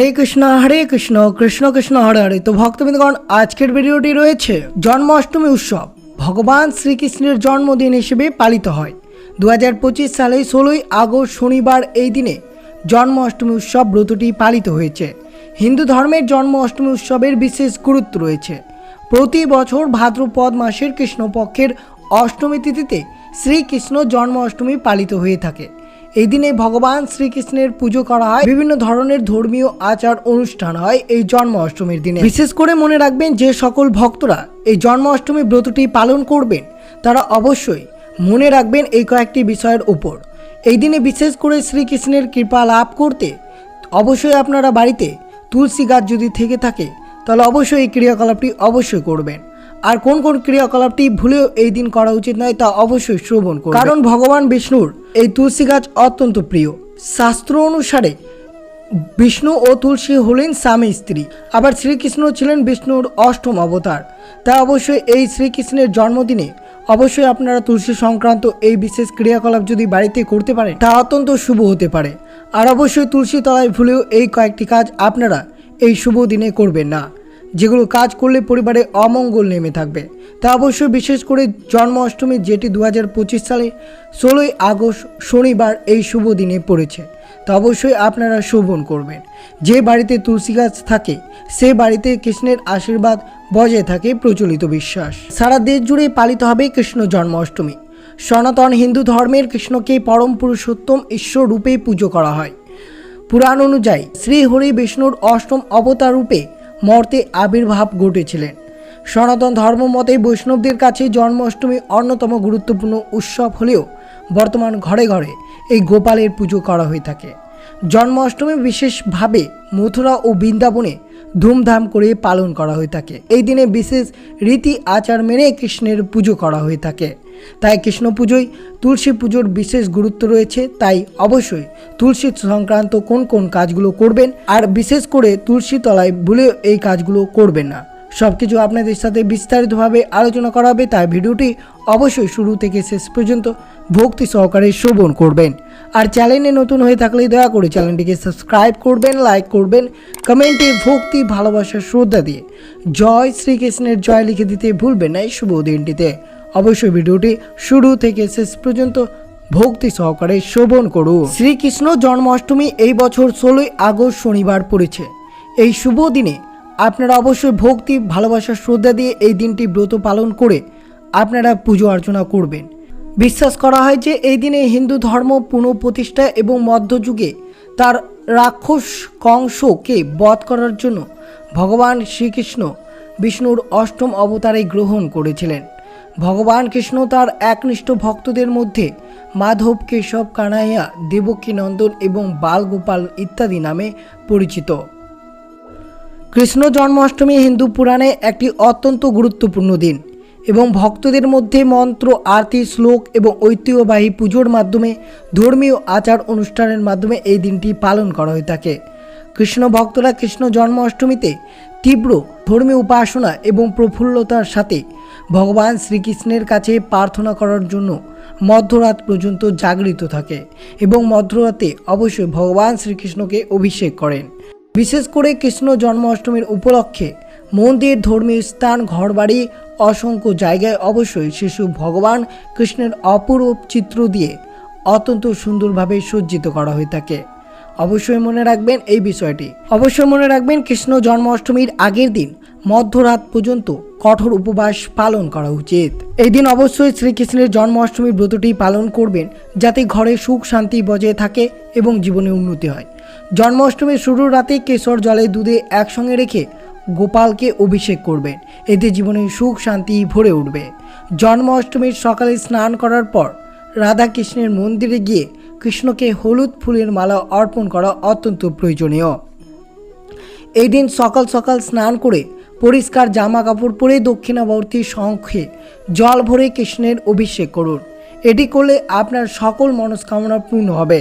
হরে কৃষ্ণ হরে কৃষ্ণ কৃষ্ণ কৃষ্ণ, হরে হরে। তো ভক্তবৃন্দগণ, আজকের ভিডিওটি রয়েছে জন্মাষ্টমী উৎসব। ভগবান শ্রীকৃষ্ণের জন্মদিন হিসেবে পালিত হয়। দু হাজার পঁচিশ সালে ষোলোই আগস্ট শনিবার এই দিনে জন্মাষ্টমী উৎসব ব্রতটি পালিত হয়েছে। হিন্দু ধর্মের জন্ম অষ্টমী উৎসবের বিশেষ গুরুত্ব রয়েছে। প্রতি বছর ভাদ্রপদ মাসের কৃষ্ণপক্ষের অষ্টমী তিথিতে শ্রীকৃষ্ণ জন্ম অষ্টমী পালিত হয়ে থাকে। এই দিনে ভগবান শ্রীকৃষ্ণের পুজো করা হয়। বিভিন্ন ধরনের ধর্মীয় আচার অনুষ্ঠান হয় এই জন্ম অষ্টমীর দিনে। বিশেষ করে মনে রাখবেন যে সকল ভক্তরা এই জন্ম অষ্টমী ব্রতটি পালন করবেন, তারা অবশ্যই মনে রাখবেন এই কয়েকটি বিষয়ের উপর। এই দিনে বিশেষ করে শ্রীকৃষ্ণের কৃপা লাভ করতে অবশ্যই আপনারা বাড়িতে তুলসী গাছ যদি থেকে থাকে, তাহলে অবশ্যই এই ক্রিয়াকলাপটি অবশ্যই করবেন। আর কোন কোন ক্রিয়াকলাপটি ভুলেও এই দিন করা উচিত নয় তা অবশ্যই শ্রবণ করুন কারণ ভগবান বিষ্ণুর এই তুলসী গাছ অত্যন্ত প্রিয়। শাস্ত্র অনুসারে বিষ্ণু ও তুলসী হলেন স্বামী স্ত্রী। আবার শ্রীকৃষ্ণ ছিলেন বিষ্ণুর অষ্টম অবতার। তাই অবশ্যই এই শ্রীকৃষ্ণের জন্মদিনে অবশ্যই আপনারা তুলসী সংক্রান্ত এই বিশেষ ক্রিয়াকলাপ যদি বাড়িতে করতে পারেন, তা অত্যন্ত শুভ হতে পারে। আর অবশ্যই তুলসী তলায় ভুলেও এই কয়েকটি কাজ আপনারা এই শুভ দিনে করবেন না। যেগুলো কাজ করলে পরিবারে অমঙ্গল নেমে থাকবে। তা অবশ্যই বিশেষ করে জন্ম অষ্টমী যেটি দু হাজার পঁচিশ সালে ষোলোই আগস্ট শনিবার এই শুভ দিনে পড়েছে। তা অবশ্যই আপনারা শোভন করবেন। যে বাড়িতে তুলসী গাছ থাকে, সে বাড়িতে কৃষ্ণের আশীর্বাদ বজায় থাকে প্রচলিত বিশ্বাস। সারা দেশ জুড়ে পালিত হবে কৃষ্ণ জন্মাষ্টমী। সনাতন হিন্দু ধর্মের কৃষ্ণকে পরম পুরুষোত্তম ঈশ্বর রূপে পুজো করা হয়। পুরাণ অনুযায়ী শ্রী হরি বিষ্ণুর অষ্টম অবতার রূপে মর্তে আবির্ভাব ঘটেছিলেন। সনাতন ধর্ম মতে বৈষ্ণবদের কাছে জন্মাষ্টমী অন্যতম গুরুত্বপূর্ণ উৎসব হলেও বর্তমান ঘরে ঘরে এই গোপালের পুজো করা হয়ে থাকে। জন্মাষ্টমী বিশেষভাবে মথুরা ও বৃন্দাবনে ধুমধাম করে পালন করা হয়ে থাকে। এই দিনে বিশেষ রীতি আচার মেনে কৃষ্ণের পুজো করা হয়ে থাকে। তাই কৃষ্ণ পুজোয় তুলসী পুজোর বিশেষ গুরুত্ব রয়েছে। তাই অবশ্যই তুলসী সংক্রান্ত কোন কোন কাজগুলো করবেন আর বিশেষ করে তুলসী তলায় ভুলে এই কাজগুলো করবেন না। সব কিছু আপনাদের সাথে বিস্তারিতভাবে আলোচনা করা হবে। তাই ভিডিওটি অবশ্যই শুরু থেকে শেষ পর্যন্ত ভক্তি সহকারে শ্রবণ করবেন। আর চ্যানেলে নতুন হয়ে থাকলে দয়া করে চ্যানেলটিকে সাবস্ক্রাইব করবেন লাইক করবেন কমেন্টে ভক্তি, ভালোবাসা, শ্রদ্ধা দিয়ে জয় শ্রীকৃষ্ণের জয় লিখে দিতে ভুলবেন না এই শুভ দিনটিতে। অবশ্যই ভিডিওটি শুরু থেকে শেষ পর্যন্ত ভক্তি সহকারে শ্রবণ করুন। শ্রীকৃষ্ণ জন্মাষ্টমী এই বছর ষোলোই আগস্ট শনিবার পড়েছে। এই শুভ দিনে আপনারা অবশ্যই ভক্তি, ভালোবাসা, শ্রদ্ধা দিয়ে এই দিনটি ব্রত পালন করে আপনারা পুজো অর্চনা করবেন। বিশ্বাস করা হয় যে এই দিনে হিন্দু ধর্ম পুনঃপ্রতিষ্ঠা এবং মধ্যযুগে তার রাক্ষস কংসকে বধ করার জন্য ভগবান শ্রীকৃষ্ণ বিষ্ণুর অষ্টম অবতারে গ্রহণ করেছিলেন। ভগবান কৃষ্ণ তার একনিষ্ঠ ভক্তদের মধ্যে মাধব কেশব কানাইয়া, দেবকী নন্দন এবং বালগোপাল ইত্যাদি নামে পরিচিত। কৃষ্ণ জন্মাষ্টমী হিন্দু পুরাণে একটি অত্যন্ত গুরুত্বপূর্ণ দিন। এবং ভক্তদের মধ্যে মন্ত্র, আরতি, শ্লোক এবং ঐতিহ্যবাহী পুজোর মাধ্যমে, ধর্মীয় আচার অনুষ্ঠানের মাধ্যমে এই দিনটি পালন করা হয়ে থাকে। কৃষ্ণ ভক্তরা কৃষ্ণ জন্মাষ্টমীতে তীব্র ধর্মীয় উপাসনা এবং প্রফুল্লতার সাথে ভগবান শ্রীকৃষ্ণের কাছে প্রার্থনা করার জন্য মধ্যরাত পর্যন্ত জাগরিত থাকে এবং মধ্যরাতে অবশ্যই ভগবান শ্রীকৃষ্ণকে অভিষেক করেন। বিশেষ করে কৃষ্ণ জন্মাষ্টমীর উপলক্ষে মন্দির, ধর্মীয় স্থান, ঘরবাড়ি অসংখ্য জায়গায় অবশ্যই শিশু ভগবান কৃষ্ণের অপরূপ চিত্র দিয়ে অত্যন্ত সুন্দরভাবে সজ্জিত করা হয়ে থাকে। অবশ্যই মনে রাখবেন এই বিষয়টি। অবশ্যই মনে রাখবেন কৃষ্ণ জন্মাষ্টমীর আগের দিন মধ্যরাত পর্যন্ত কঠোর উপবাস পালন করা উচিত। এই দিন অবশ্যই শ্রীকৃষ্ণের জন্মাষ্টমীর ব্রতটি পালন করবেন যাতে ঘরে সুখ শান্তি বজায় থাকে এবং জীবনে উন্নতি হয়। জন্মাষ্টমীর শুরুর রাতে কেশর জলে দুধে একসঙ্গে রেখে গোপালকে অভিষেক করবেন এতে জীবনে সুখ, শান্তি ভরে উঠবে। জন্মাষ্টমীর সকালে স্নান করার পর রাধা কৃষ্ণের মন্দিরে গিয়ে কৃষ্ণকে হলুদ ফুলের মালা অর্পণ করা অত্যন্ত প্রয়োজনীয়। এই দিন সকাল সকাল স্নান করে পরিষ্কার জামা কাপড় পরে দক্ষিণাবর্তী শঙ্খে জল ভরে কৃষ্ণের অভিষেক করুন। এটি করলে আপনার সকল মনস্কামনা পূর্ণ হবে।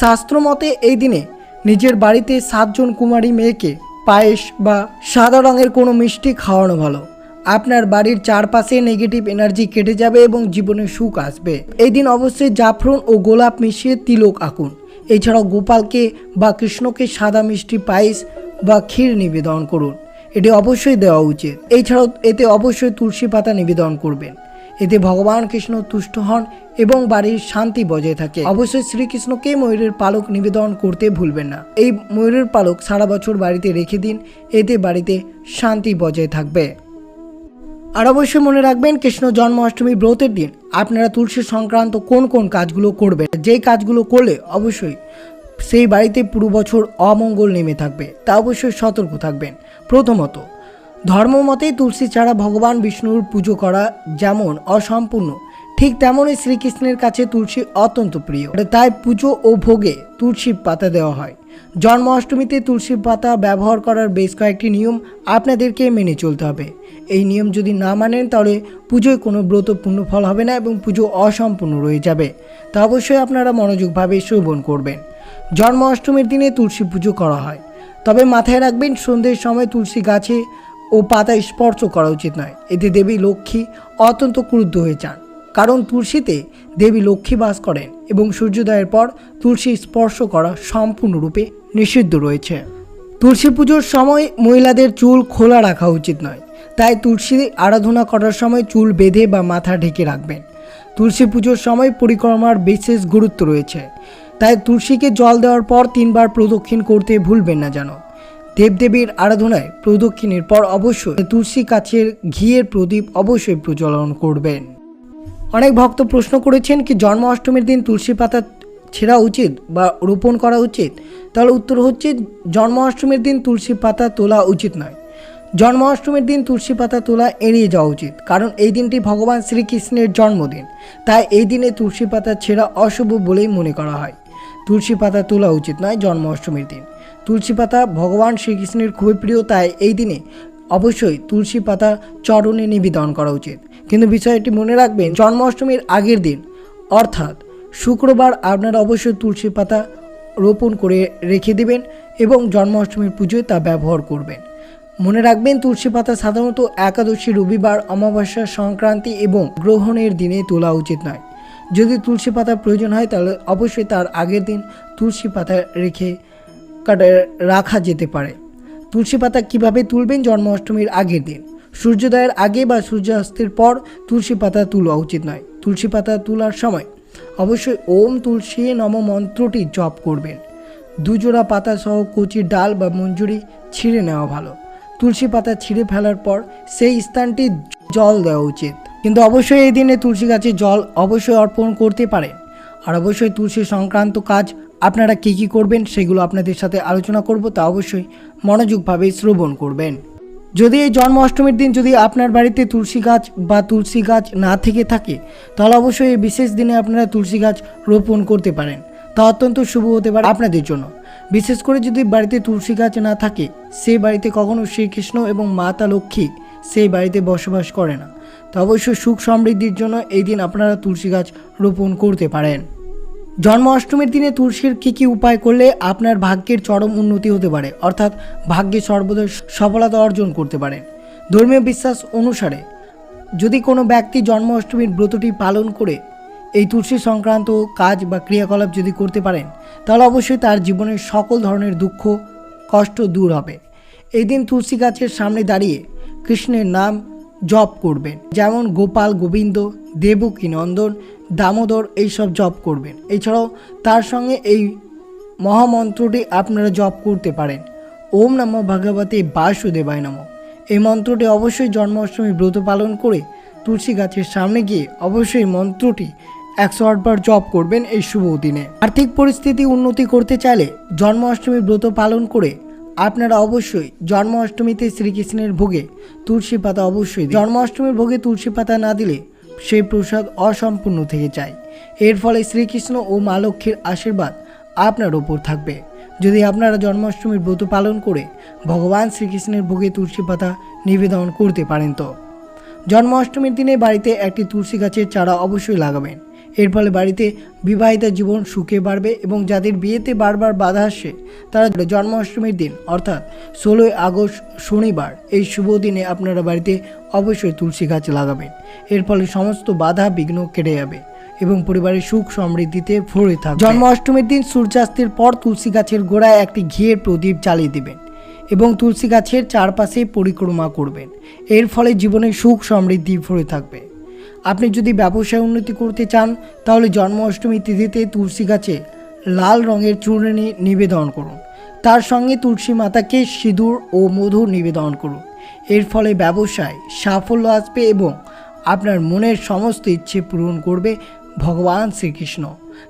শাস্ত্রমতে এই দিনে নিজের বাড়িতে সাতজন কুমারী মেয়েকে পায়েস বা সাদা রঙের কোনো মিষ্টি খাওয়ানো ভালো। আপনার বাড়ির চারপাশে নেগেটিভ এনার্জি কেটে যাবে এবং জীবনে সুখ আসবে। এই দিন অবশ্যই জাফরন ও গোলাপ মিশিয়ে তিলক আঁকুন। এছাড়াও গোপালকে বা কৃষ্ণকে সাদা মিষ্টি পায়েস বা ক্ষীর নিবেদন করুন। এটি অবশ্যই দেওয়া উচিত। এছাড়াও এতে অবশ্যই তুলসী পাতা নিবেদন করবেন। এতে ভগবান কৃষ্ণ তুষ্ট হন এবং বাড়ির শান্তি বজায় থাকে। অবশ্যই শ্রীকৃষ্ণকে ময়ূরের পালক নিবেদন করতে ভুলবেন না। এই ময়ূরের পালক সারা বছর বাড়িতে রেখে দিন, এতে বাড়িতে শান্তি বজায় থাকবে। আর অবশ্যই মনে রাখবেন, কৃষ্ণ জন্মাষ্টমী ব্রতের দিন আপনারা তুলসী সংক্রান্ত কোন কোন কাজগুলো করবেন, যেই কাজগুলো করলে অবশ্যই সেই বাড়িতে পুরো বছর অমঙ্গল নেমে থাকবে, তা অবশ্যই সতর্ক থাকবেন। প্রথমত ধর্মমতে তুলসী ছাড়া ভগবান বিষ্ণুর পুজো করা যেমন অসম্পূর্ণ, ঠিক তেমনই শ্রীকৃষ্ণের কাছে তুলসী অত্যন্ত প্রিয়। তাই পুজো ও ভোগে তুলসী পাতা দেওয়া হয়। জন্মাষ্টমীতে তুলসী পাতা ব্যবহার করার বেশ কয়েকটি নিয়ম আপনাদেরকে মেনে চলতে হবে। এই নিয়ম যদি না মানেন তাহলে পুজোয় কোনো ব্রত পূর্ণ ফল হবে না এবং পুজো অসম্পূর্ণ রয়ে যাবে। তা অবশ্যই আপনারা মনোযোগভাবে শ্রবণ করবেন। জন্মাষ্টমীর দিনে তুলসী পুজো করা হয়। তবে মাথায় রাখবেন সন্ধ্যের সময় তুলসী গাছে ও পাতা স্পর্শ করা উচিত নয়। এতে দেবী লক্ষ্মী অত্যন্ত ক্রুদ্ধ হয়ে যান। কারণ তুলসীতে দেবী লক্ষ্মী বাস করেন এবং সূর্যোদয়ের পর তুলসী স্পর্শ করা সম্পূর্ণরূপে নিষিদ্ধ রয়েছে। তুলসী পুজোর সময় মহিলাদের চুল খোলা রাখা উচিত নয়। তাই তুলসী আরাধনা করার সময় চুল বেঁধে বা মাথা ঢেকে রাখবেন। তুলসী পুজোর সময় পরিক্রমার বিশেষ গুরুত্ব রয়েছে। তাই তুলসীকে জল দেওয়ার পর তিনবার প্রদক্ষিণ করতে ভুলবেন না যেন। দেবদেবীর আরাধনায় প্রদক্ষিণের পর অবশ্যই তুলসী কাছের ঘিয়ের প্রদীপ অবশ্যই প্রজ্বলন করবেন। অনেক ভক্ত প্রশ্ন করেছেন কি জন্মাষ্টমীর দিন তুলসী পাতা ছেঁড়া উচিত বা রোপণ করা উচিত? তাহলে উত্তর হচ্ছে জন্মাষ্টমীর দিন তুলসী পাতা তোলা উচিত নয়। জন্মাষ্টমীর দিন তুলসী পাতা তোলা এড়িয়ে যাওয়া উচিত, কারণ এই দিনটি ভগবান শ্রীকৃষ্ণের জন্মদিন। তাই এই দিনে তুলসী পাতা ছেঁড়া অশুভ বলেই মনে করা হয়। তুলসী পাতা তোলা উচিত নয় জন্মাষ্টমীর দিন। তুলসী পাতা ভগবান শ্রীকৃষ্ণের খুবই প্রিয়, তাই এই দিনে অবশ্যই তুলসী পাতা চরণে নিবেদন করা উচিত। কিন্তু বিষয়টি মনে রাখবেন, জন্মাষ্টমীর আগের দিন, অর্থাৎ শুক্রবার আপনারা অবশ্যই তুলসী পাতা রোপণ করে রেখে দেবেন এবং জন্মাষ্টমীর পুজোয় তা ব্যবহার করবেন। মনে রাখবেন, তুলসী পাতা সাধারণত একাদশী, রবিবার, অমাবস্যা সংক্রান্তি এবং গ্রহণের দিনে তোলা উচিত নয়। যদি তুলসী পাতা প্রয়োজন হয়, তাহলে অবশ্যই তার আগের দিন তুলসী পাতা রেখে কাটা রাখা যেতে পারে। তুলসী পাতা কীভাবে তুলবেন? জন্মাষ্টমীর আগের দিন। সূর্যোদয়ের আগে বা সূর্যাস্তের পর তুলসী পাতা তোলা উচিত নয়। তুলসী পাতা তোলার সময় অবশ্যই ওম তুলসী নম মন্ত্রটি জপ করবেন। দুজোড়া পাতা সহ কচি ডাল বা মঞ্জুরি ছিঁড়ে নেওয়া ভালো। তুলসী পাতা ছিঁড়ে ফেলার পর সেই স্থানটি জল দেওয়া উচিত। কিন্তু অবশ্যই এই দিনে তুলসী গাছে জল অবশ্যই অর্পণ করতে পারেন। আর অবশ্যই তুলসী সংক্রান্ত কাজ আপনারা কী কী করবেন সেগুলো আপনাদের সাথে আলোচনা করব, তা অবশ্যই মনোযোগভাবে শ্রবণ করবেন। যদি এই জন্মাষ্টমীর দিন যদি আপনার বাড়িতে তুলসী গাছ বা তুলসী গাছ না থেকে থাকে, তাহলে অবশ্যই এই বিশেষ দিনে আপনারা তুলসী গাছ রোপণ করতে পারেন। তা অত্যন্ত শুভ হতে পারে আপনাদের জন্য। বিশেষ করে যদি বাড়িতে তুলসী গাছ না থাকে সেই বাড়িতে কখনো শ্রীকৃষ্ণ এবং মাতা লক্ষ্মী সেই বাড়িতে বসবাস করে না। তো অবশ্যই সুখ সমৃদ্ধির জন্য এই দিন আপনারা তুলসী গাছ রোপণ করতে পারেন। জন্মাষ্টমীর দিনে তুলসীর কী কী উপায় করলে আপনার ভাগ্যের চরম উন্নতি হতে পারে? অর্থাৎ ভাগ্যে সর্বদা সফলতা অর্জন করতে পারেন ধর্মীয় বিশ্বাস অনুসারে যদি কোনো ব্যক্তি জন্মাষ্টমীর ব্রতটি পালন করে এই তুলসী সংক্রান্ত কাজ বা ক্রিয়াকলাপ যদি করতে পারেন, তাহলে অবশ্যই তার জীবনের সকল ধরনের দুঃখ, কষ্ট দূর হবে। এই দিন তুলসী গাছের সামনে দাঁড়িয়ে কৃষ্ণের নাম জপ করবেন। যেমন গোপাল গোবিন্দ, দেবকী নন্দন, দামোদর এইসব জপ করবেন। এছাড়াও তার সঙ্গে এই মহামন্ত্রটি আপনারা জপ করতে পারেন। ওম নমঃ ভগবতে বাসুদেবায় নম। এই মন্ত্রটি অবশ্যই জন্মাষ্টমী ব্রত পালন করে তুলসী গাছের সামনে গিয়ে অবশ্যই মন্ত্রটি একশো আটবার জপ করবেন এই শুভ দিনে। আর্থিক পরিস্থিতি উন্নতি করতে চাইলে জন্মাষ্টমী ব্রত পালন করে আপনারা অবশ্যই জন্মাষ্টমীতে শ্রীকৃষ্ণের ভোগে তুলসী পাতা অবশ্যই জন্মাষ্টমীর ভোগে তুলসী পাতা না দিলে সেই প্রসাদ অসম্পূর্ণ থেকে যায়। এর ফলে শ্রীকৃষ্ণ ও মা লক্ষ্মীর আশীর্বাদ আপনার ওপর থাকবে। যদি আপনারা জন্মাষ্টমীর ব্রত পালন করে ভগবান শ্রীকৃষ্ণের ভোগে তুলসী পাতা নিবেদন করতে পারেন তো। জন্মাষ্টমীর দিনে বাড়িতে একটি তুলসী গাছের চারা অবশ্যই লাগাবেন। এর ফলে বাড়িতে বিবাহিতা জীবন সুখে বাড়বে এবং যাদের বিয়েতে বারবার বাধা আসে, তারা জন্মাষ্টমীর দিন, অর্থাৎ ষোলোই আগস্ট শনিবার, এই শুভ দিনে আপনারা বাড়িতে অবশ্যই তুলসী গাছ লাগাবেন। এর ফলে সমস্ত বাধা বিঘ্ন কেটে যাবে এবং পরিবারের সুখ সমৃদ্ধিতে ভরে থাকবে। জন্মাষ্টমীর দিন সূর্যাস্তের পর তুলসী গাছের গোড়ায় একটি ঘিয়ের প্রদীপ জ্বালিয়ে দেবেন এবং তুলসী গাছের চারপাশে পরিক্রমা করবেন। এর ফলে জীবনে সুখ সমৃদ্ধি ভরে থাকবে। আপনি যদি ব্যবসায় উন্নতি করতে চান, তাহলে জন্মাষ্টমী তিথিতে তুলসী গাছে লাল রঙের চূর্ণি নিবেদন করুন। তার সঙ্গে তুলসী মাতাকে সিঁদুর ও মধু নিবেদন করুন। এর ফলে ব্যবসায় সাফল্য আসবে এবং আপনার মনের সমস্ত ইচ্ছে পূরণ করবে ভগবান শ্রীকৃষ্ণ।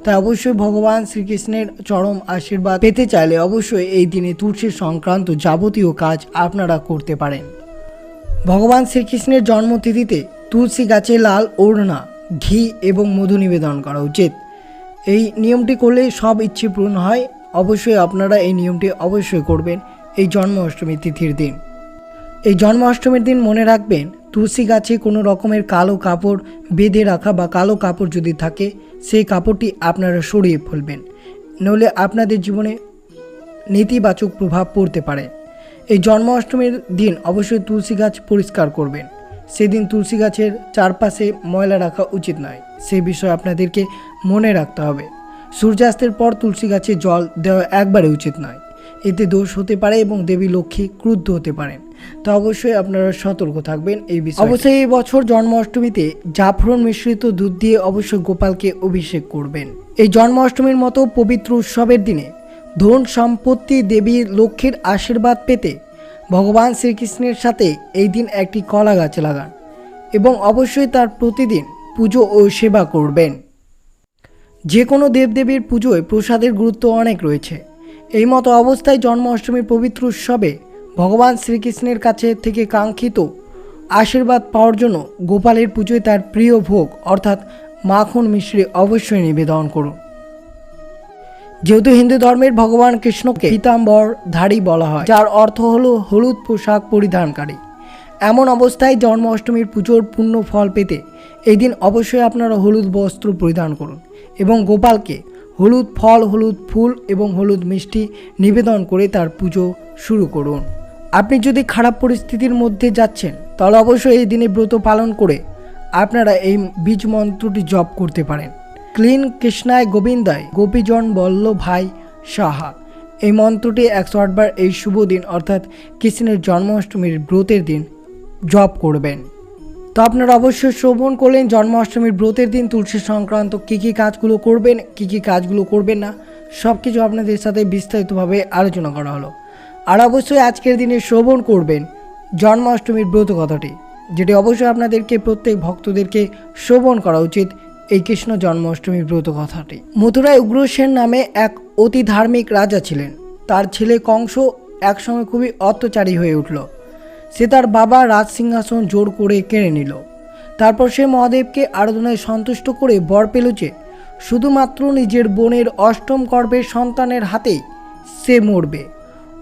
তাই অবশ্যই ভগবান শ্রীকৃষ্ণের চরম আশীর্বাদ পেতে চাইলে অবশ্যই এই দিনে তুলসী সংক্রান্ত যাবতীয় কাজ আপনারা করতে পারেন। ভগবান শ্রীকৃষ্ণের জন্মতিথিতে তুলসী গাছে লাল ওড়না, ঘি এবং মধু নিবেদন করা উচিত। এই নিয়মটি করলে সব ইচ্ছে পূরণ হয়। অবশ্যই আপনারা এই নিয়মটি অবশ্যই করবেন এই জন্মাষ্টমী তিথির দিন। এই জন্মাষ্টমীর দিন মনে রাখবেন, তুলসী গাছে কোনো রকমের কালো কাপড় বেঁধে রাখা বা কালো কাপড় যদি থাকে, সেই কাপড়টি আপনারা সরিয়ে ফেলবেন। নইলে আপনাদের জীবনে নেতিবাচক প্রভাব পড়তে পারে। এই জন্মাষ্টমীর দিন অবশ্যই তুলসী গাছ পরিষ্কার করবেন। সেদিন তুলসী গাছের চারপাশে ময়লা রাখা উচিত নয়। সে বিষয়ে আপনাদেরকে মনে রাখতে হবে। সূর্যাস্তের পর তুলসী গাছে জল দেওয়া একবারে উচিত নয়। এতে দোষ হতে পারে এবং দেবী লক্ষ্মী ক্রুদ্ধ হতে পারেন। তো অবশ্যই আপনারা সতর্ক থাকবেন এই বিষয়ে। অবশ্যই এই বছর জন্মাষ্টমীতে জাফরন মিশ্রিত দুধ দিয়ে অবশ্যই গোপালকে অভিষেক করবেন। এই জন্মাষ্টমীর মতো পবিত্র উৎসবের দিনে ধন সম্পত্তি দেবী লক্ষ্মীর আশীর্বাদ পেতে ভগবান শ্রীকৃষ্ণের সাথে এই দিন একটি কলা গাছ লাগান এবং অবশ্যই তার প্রতিদিন পুজো ও সেবা করবেন। যে কোনো দেবদেবীর পুজোয় প্রসাদের গুরুত্ব অনেক রয়েছে। এই মতো অবস্থায় জন্মাষ্টমীর পবিত্র উৎসবে ভগবান শ্রীকৃষ্ণের কাছে থেকে কাঙ্ক্ষিত আশীর্বাদ পাওয়ার জন্য গোপালের পুজোয় তার প্রিয় ভোগ অর্থাৎ মাখন মিশ্রি অবশ্যই নিবেদন করুন। যেহেতু হিন্দু ধর্মের ভগবান কৃষ্ণকে পীতাম্বর ধারী বলা হয়, যার অর্থ হলো হলুদ পোশাক পরিধানকারী। এমন অবস্থায় জন্মাষ্টমীর পুজোর পূর্ণ ফল পেতে এই দিন অবশ্যই আপনারা হলুদ বস্ত্র পরিধান করুন এবং গোপালকে হলুদ ফল, হলুদ ফুল এবং হলুদ মিষ্টি নিবেদন করে তার পুজো শুরু করুন। আপনি যদি খারাপ পরিস্থিতির মধ্যে যাচ্ছেন, তাহলে অবশ্যই এই দিনে ব্রত পালন করে আপনারা এই বীজ মন্ত্রটি জপ করতে পারেন। ক্লিন কৃষ্ণায় গোবিন্দায়, গোপীজন বল্ল ভাই সাহা। এই মন্ত্রটি একশো আটবার এই শুভ দিন, অর্থাৎ কৃষ্ণের জন্মাষ্টমীর ব্রতের দিন জপ করবেন। তো আপনারা অবশ্যই শ্রবণ করলেন, জন্মাষ্টমীর ব্রতের দিন, তুলসী সংক্রান্ত কী কী কাজগুলো করবেন, কী কী কাজগুলো করবেন না সব কিছু আপনাদের সাথে বিস্তারিতভাবে আলোচনা করা হলো। আর অবশ্যই আজকের দিনে শ্রবণ করবেন জন্মাষ্টমীর ব্রত কথাটি, যেটি অবশ্যই আপনাদেরকে, প্রত্যেক ভক্তদেরকে শ্রবণ করা উচিত। এই কৃষ্ণ জন্মাষ্টমীর ব্রত কথাটি। মথুরায় উগ্রসেন নামে এক অতি ধার্মিক রাজা ছিলেন। তার ছেলে কংস একসময় খুবই অত্যাচারী হয়ে উঠল। সে তার বাবা রাজ সিংহাসন জোর করে কেড়ে নিল। তারপর সে মহাদেবকে আরাধনায় সন্তুষ্ট করে বর পেল যে, শুধুমাত্র নিজের বোনের অষ্টম গর্ভের সন্তানের হাতেই সে মরবে।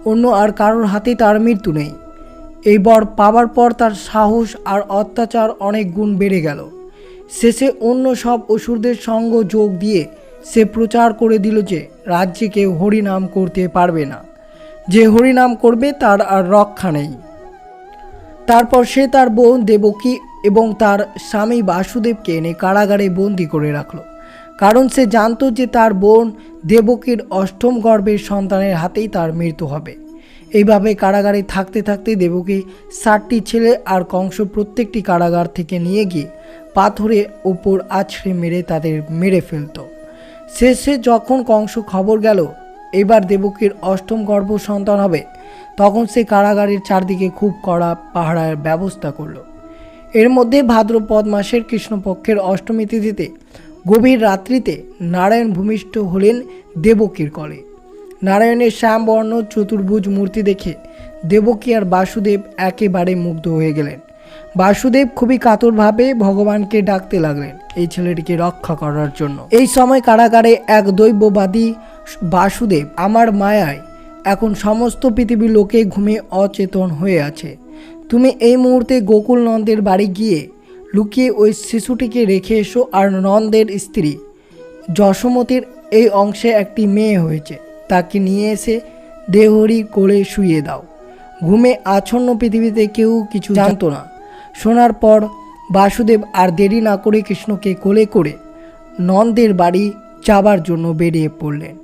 অন্য আর কারোর হাতে তার মৃত্যু নেই। এই বর পাওয়ার পর তার সাহস আর অত্যাচার অনেক গুণ বেড়ে গেল। শেষে অন্য সব অসুরদের সঙ্গ যোগ দিয়ে সে প্রচার করে দিল যে রাজ্যে কেউ হরিনাম করতে পারবে না। যে হরিনাম করবে তার আর রক্ষা নেই। তারপর সে তার বোন দেবকী এবং তার স্বামী বাসুদেবকে এনে কারাগারে বন্দি করে রাখল। কারণ সে জানতো যে তার বোন দেবকীর অষ্টম গর্ভের সন্তানের হাতেই তার মৃত্যু হবে। এইভাবে কারাগারে থাকতে থাকতে দেবকী ষাটটি ছেলে আর কংস প্রত্যেকটি কারাগার থেকে নিয়ে গিয়ে পাথরে ওপর আছড়ে মেরে তাদের মেরে ফেলত। শেষে যখন কংস খবর গেল, এবার দেবকীর অষ্টম গর্ভ সন্তান হবে, তখন সে কারাগারের চারদিকে খুব কড়া পাহারার ব্যবস্থা করল। এর মধ্যে ভাদ্রপদ মাসের কৃষ্ণপক্ষের অষ্টমী তিথিতে গভীর রাত্রিতে নারায়ণ ভূমিষ্ঠ হলেন দেবকীর কলে। নারায়ণের শ্যামবর্ণ, চতুর্ভুজ মূর্তি দেখে দেবকী আর বাসুদেব একেবারে মুগ্ধ হয়ে গেলেন। বাসুদেব খুবই কাতরভাবে ভগবানকে ডাকতে লাগলেন, এই ছেলেটিকে রক্ষা করার জন্য। এই সময় কারাগারে এক দৈববাদী বাসুদেব, আমার মায়ায় এখন সমস্ত পৃথিবীর লোকে ঘুমে অচেতন হয়ে আছে। তুমি এই মুহূর্তে গোকুল নন্দের বাড়ি গিয়ে লুকিয়ে ওই শিশুটিকে রেখে এসো আর নন্দের স্ত্রী যশোমতির এই অংশে একটি মেয়ে হয়েছে, তাকে নিয়ে এসে দেহরি কোলে শুয়ে দাও। ঘুমে আচ্ছন্ন পৃথিবীতে কেউ কিছু জানতো না। শোনার পর বাসুদেব আর দেরি না করে কৃষ্ণকে কোলে করে নন্দের বাড়ি যাবার জন্য বেরিয়ে পড়লেন।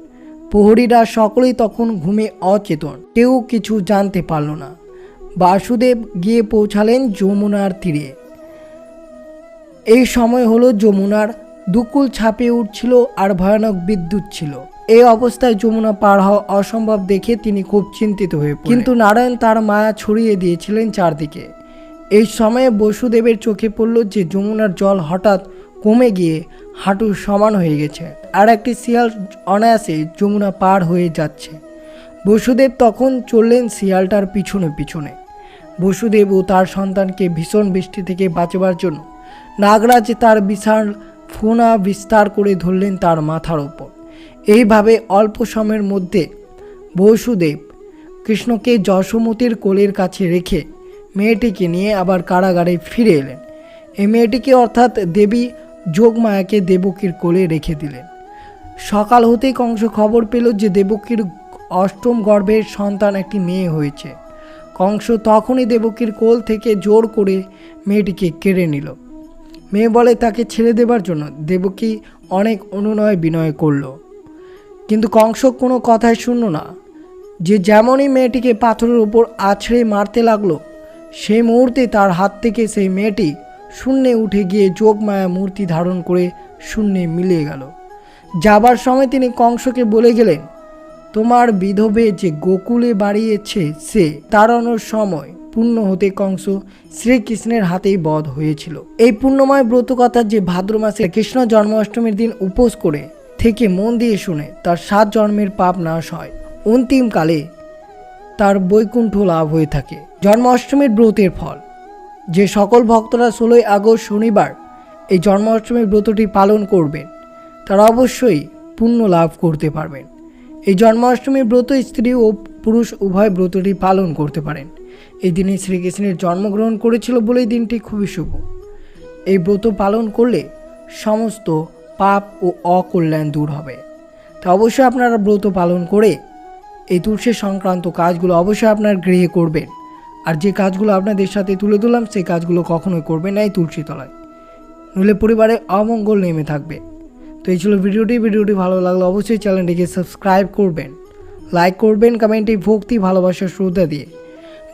প্রহরীরা সকলেই তখন ঘুমে অচেতন, কেউ কিছু জানতে পারল না। বাসুদেব গিয়ে পৌঁছালেন যমুনার তীরে। এই সময় হলো যমুনার দুকুল ছাপিয়ে উঠছিল আর ভয়ানক বিদ্যুৎ ছিল। এই অবস্থায় যমুনা পার হওয়া অসম্ভব দেখে তিনি খুব চিন্তিত হয়ে কিন্তু নারায়ণ তার মায়া ছড়িয়ে দিয়েছিলেন চারদিকে। এই সময়ে বসুদেবের চোখে পড়ল যে যমুনার জল হঠাৎ কমে গিয়ে হাঁটুর সমান হয়ে গেছে আর একটি শিয়াল অনায়াসে যমুনা পার হয়ে যাচ্ছে। বসুদেব তখন চললেন শিয়ালটার পিছনে পিছনে। বসুদেব ও তার সন্তানকে ভীষণ বৃষ্টি থেকে বাঁচাবার জন্য নাগরাজ তার বিশাল ফোনা বিস্তার করে ধরলেন তার মাথার ওপর। এইভাবে অল্প সময়ের মধ্যে বসুদেব কৃষ্ণকে যশোমতির কোলের কাছে রেখে মেয়েটিকে নিয়ে আবার কারাগারে ফিরে এলেন। এই মেয়েটিকে অর্থাৎ দেবী যোগমায়াকে দেবকীর কোলে রেখে দিলেন। সকাল হতেই কংস খবর পেল যে দেবকীর অষ্টম গর্ভের সন্তান একটি মেয়ে হয়েছে। কংস তখনই দেবকীর কোল থেকে জোর করে মেয়েটিকে কেড়ে নিল। মেয়ে বলে, তাকে ছেড়ে দেবার জন্য দেবকী অনেক অনুনয় বিনয় করল। কিন্তু কংস কোনো কথাই শুনল না। যে যেমনই মেয়েটিকে পাথরের উপর আছড়ে মারতে লাগল সেই মুহূর্তে তার হাত থেকে সেই মেয়েটি শূন্যে উঠে গিয়ে যোগমায়া মূর্তি ধারণ করে শূন্যে মিলিয়ে গেল। যাবার সময় তিনি কংসকে বলে গেলেন, তোমার বিধবে যে গোকুলে বাড়িয়েছে সে তাড়ানোর সময় পূর্ণ হতে কংস শ্রীকৃষ্ণের হাতেই বধ হয়েছিল। এই পুণ্যময় ব্রতকথা যে ভাদ্র মাসে কৃষ্ণ জন্মাষ্টমীর দিন উপোস করে থেকে মন দিয়ে শুনে তার সাত জন্মের পাপ নাশ হয়। অন্তিমকালে তার বৈকুণ্ঠ লাভ হয়ে থাকে। জন্মাষ্টমীর ব্রতের ফল। যে সকল ভক্তরা ষোলোই আগস্ট শনিবার এই জন্মাষ্টমীর ব্রতটি পালন করবেন, তারা অবশ্যই পুণ্য লাভ করতে পারবেন। এই জন্মাষ্টমীর ব্রত স্ত্রী ও পুরুষ উভয় ব্রতটি পালন করতে পারেন। এই দিনে শ্রীকৃষ্ণের জন্মগ্রহণ করেছিল বলেই দিনটি খুবই শুভ। এই ব্রত পালন করলে সমস্ত পাপ ও অকল্যাণ দূর হবে। তা অবশ্যই আপনারা ব্রত পালন করে এই তুলসী সংক্রান্ত কাজগুলো অবশ্যই আপনার গৃহে করবেন। আর যে কাজগুলো আপনাদের সাথে তুলে ধরলাম, সেই কাজগুলো কখনোই করবেন না এই তুলসী তলায়। নইলে পরিবারে অমঙ্গল নেমে থাকবে। তো এই ছিল ভিডিওটি। ভিডিওটি ভালো লাগলে অবশ্যই চ্যানেলটিকে সাবস্ক্রাইব করবেন। লাইক করবেন, কমেন্টে ভক্তি, ভালোবাসা, শ্রদ্ধা দিয়ে।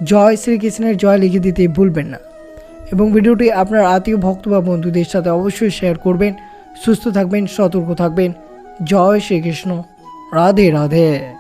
জয় শ্রীকৃষ্ণের জয় লিখে দিতে ভুলবেন না। এবং ভিডিওটি আপনার আত্মীয়, ভক্ত বা বন্ধুদের সাথে অবশ্যই শেয়ার করবেন। সুস্থ থাকবেন, সতর্ক থাকবেন। জয় শ্রীকৃষ্ণ। রাধে রাধে।